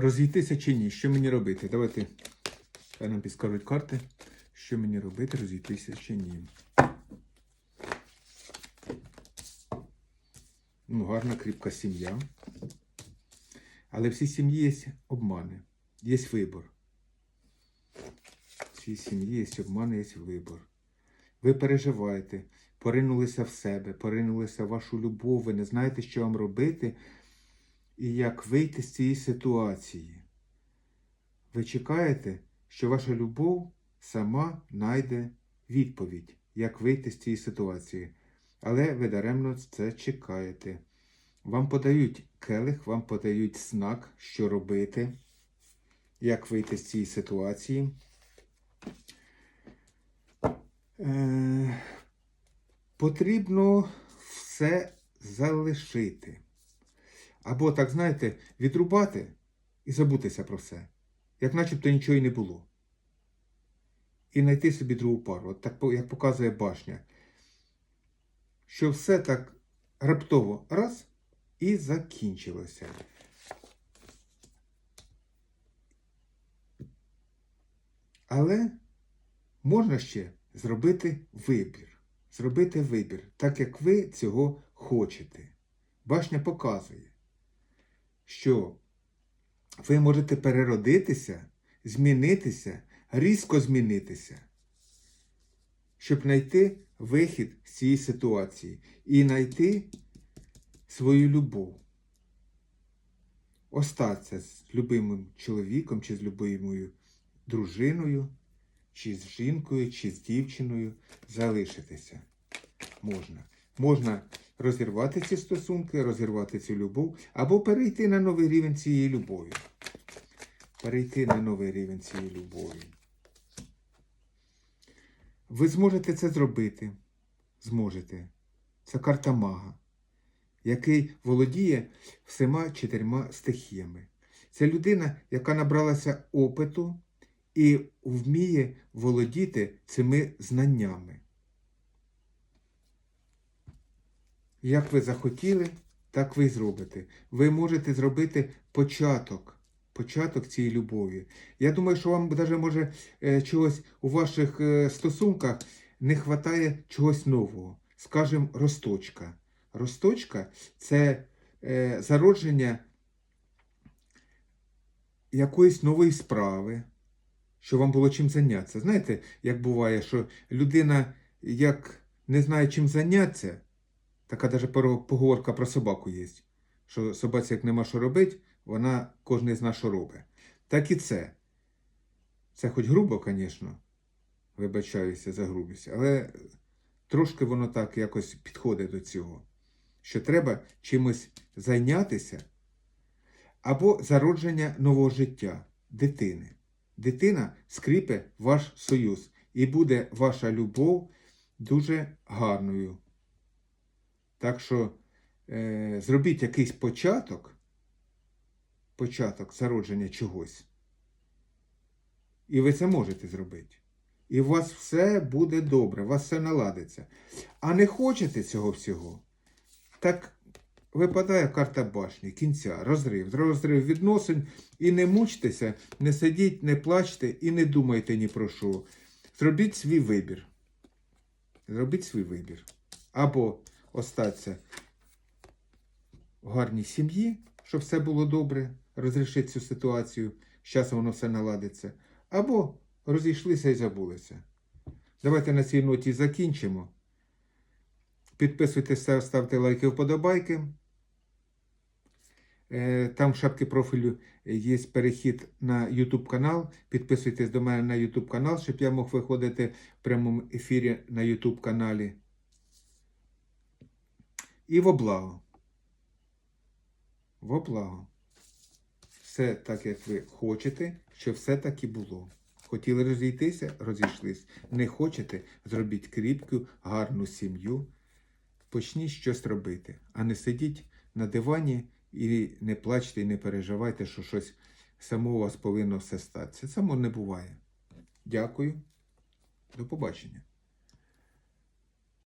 розійтися чи ні? Що мені робити? Давайте хай нам підскажуть карти. Що мені робити, розійтися чи ні? Ну, гарна, кріпка сім'я. Але в цій сім'ї є обмани, є вибор. В цій сім'ї є обмани, є вибор. Ви переживаєте, поринулися в себе, поринулися в вашу любов, ви не знаєте, що вам робити і як вийти з цієї ситуації. Ви чекаєте, що ваша любов сама знайде відповідь, як вийти з цієї ситуації. Але ви даремно це чекаєте. Вам подають келих, вам подають знак, що робити, як вийти з цієї ситуації. Е, потрібно все залишити. Або, так знаєте, відрубати і забутися про все, як начебто нічого й не було. І знайти собі другу пару, так, як показує башня, що все так раптово раз і закінчилося. Але можна ще зробити вибір. Зробити вибір, так як ви цього хочете. Башня показує, що ви можете переродитися, змінитися, різко змінитися, щоб знайти вихід з цієї ситуації і знайти свою любов. Остатися з любимим чоловіком, чи з любимою дружиною, чи з жінкою, чи з дівчиною залишитися. Можна. Можна розірвати ці стосунки, розірвати цю любов, або перейти на новий рівень цієї любові. Перейти на новий рівень цієї любові. Ви зможете це зробити. Зможете. Це карта мага, який володіє всіма чотирма стихіями. Це людина, яка набралася опиту і вміє володіти цими знаннями. Як ви захотіли, так ви зробите. Ви можете зробити початок, початок цієї любові. Я думаю, що вам навіть може е, чогось у ваших е, стосунках не вистачає чогось нового. Скажем, росточка. Росточка це е, зародження якоїсь нової справи, що вам було чим зайнятися. Знаєте, як буває, що людина, як не знає, чим зайнятися, така навіть поговорка про собаку є, що собаці, як нема що робити, вона кожен з нас що робить. Так і це. Це хоч грубо, звісно, вибачаюся за грубість, але трошки воно так якось підходить до цього, що треба чимось зайнятися або зародження нового життя дитини. Дитина скріпе ваш союз, і буде ваша любов дуже гарною. Так що е, зробіть якийсь початок, початок зародження чогось. І ви це можете зробити. І у вас все буде добре, у вас все наладиться. А не хочете цього всього, так випадає карта башні, кінця, розрив, розрив відносин. І не мучтеся, не сидіть, не плачте і не думайте ні про що. Зробіть свій вибір. Зробіть свій вибір. Або остатися в гарній сім'ї, щоб все було добре, розрішити цю ситуацію, з часом воно все наладиться. Або розійшлися і забулися. Давайте на цій ноті закінчимо. Підписуйтеся, ставте лайки, вподобайки. Е, Там в шапці профілю є перехід на YouTube канал. Підписуйтесь до мене на YouTube канал, щоб я мог виходити в прямому ефірі на YouTube каналі. І во благо. Во благо. Все так, як ви хочете, щоб все так і було. Хотіли розійтися, розійшлись. Не хочете, зробіть кріпку, гарну сім'ю. Почніть щось робити, а не сидіть на дивані і не плачте, і не переживайте, що щось само у вас повинно все статися. Само не буває. Дякую. До побачення.